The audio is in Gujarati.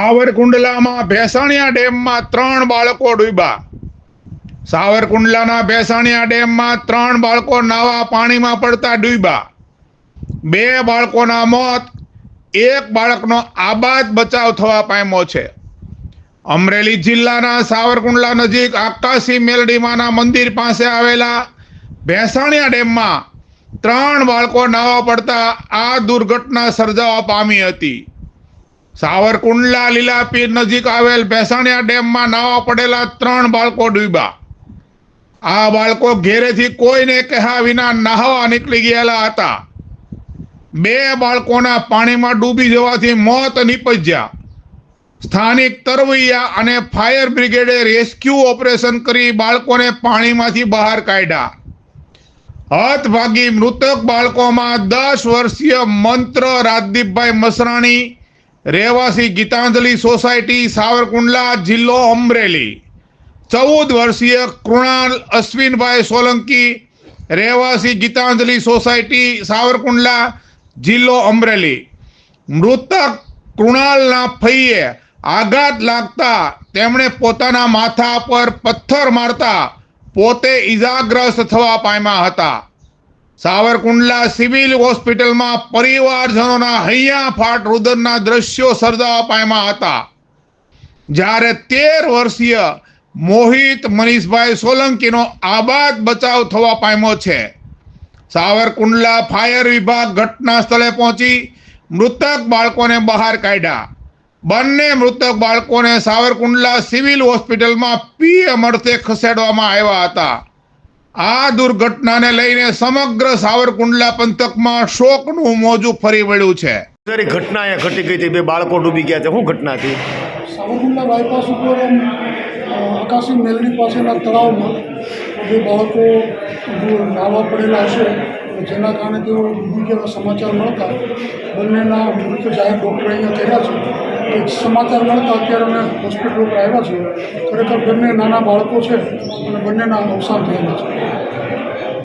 સાવરકુંડલામાં ભેસાણિયા ડેમમાં ત્રણ બાળકો ડૂબ્યા. સાવરકુંડલાના ભેસાણિયા ડેમમાં ત્રણ બાળકો નાવા પાણીમાં પડતા ડૂબ્યા. બે બાળકોના મોત, એક બાળકનો આબાદ બચાવ થવા પામ્યો છે. અમરેલી જિલ્લાના સાવરકુંડલા નજીક આકાશી મેલડીમાના મંદિર પાસે આવેલા ભેસાણિયા ડેમમાં ત્રણ બાળકો નાવા પડતા આ દુર્ઘટના સર્જાવા પામી હતી. સાવરકુંડલા, લીલાપીર નજીક આવેલ ભેસાણિયા ડેમમાં નાવા પડેલા ત્રણ બાળકો ડૂબ્યા. આ બાળકો ઘેરેથી કોઈને કહ્યા વિના નહાવા નીકળી ગયેલા હતા. બે બાળકોના પાણીમાં ડૂબી જવાથી મોત નીપજ્યા. સ્થાનિક તરવૈયા અને ફાયર બ્રિગેડે રેસ્ક્યુ ઓપરેશન કરી બાળકોને પાણીમાંથી બહાર કાઢ્યા. હતભાગી મૃતક બાળકોમાં દસ વર્ષીય મંત્ર રાજદીપભાઈ મસરાણી રહેવાસી ગીતાંજલિ સોસાયટી, સાવરકુંડલા જિલ્લો અમરેલી. ચૌદ વર્ષીય કૃણાલ અશ્વિનભાઈ સોલંકી રહેવાસી ગીતાંજલિ સોસાયટી, સાવરકુંડલા જિલ્લો અમરેલી. મૃતક કૃણાલના ફઈએ આઘાત લાગતા તેમણે પોતાના માથા પર પથ્થર મારતા પોતે ઈજાગ્રસ્ત થવા પામ્યા હતા. સાવરકુંડલા સિવિલ હોસ્પિટલમાં પરિવારજનોના હૈયા ફાટ રુદનના દ્રશ્યો સર્જાવા પામ્યા હતા. જ્યારે તેર વર્ષીય મોહિત મનીષભાઈ સોલંકીનો આબાદ બચાવ થવા પામ્યો છે. સાવરકુંડલા ફાયર વિભાગ ઘટના સ્થળે પહોંચી મૃતક બાળકોને બહાર કાઢ્યા. બંને મૃતક બાળકોને સાવરકુંડલા સિવિલ હોસ્પિટલમાં પીએમ અર્થે ખસેડવામાં આવ્યા હતા. આ દુર્ઘટનાને લઈને સમગ્ર સાવરકુંડલા પંથકમાં શોકનું મોજું ફરી વળ્યું છે. દરેક ઘટના અહીંયા ઘટી ગઈ હતી બે બાળકો ડૂબી ગયા છે. શું ઘટના હતી સાવરકુંડલા બાયપાસ ઉપર આકાશી મેલડી પાસેના તળાવમાં બે બાળકો નાવા પડેલા હશે જેના કારણે તેઓ ડૂબી ગયેલા સમાચાર મળતા બંનેના મૃત જાહેર ડૉક્ટર અહીંયા થયા છે. સમાચાર મળતા અત્યારે અમે હોસ્પિટલ ઉપર આવ્યા છીએ. ખરેખર બંને નાના બાળકો છે અને બંનેના અવસાન થયેલા છે.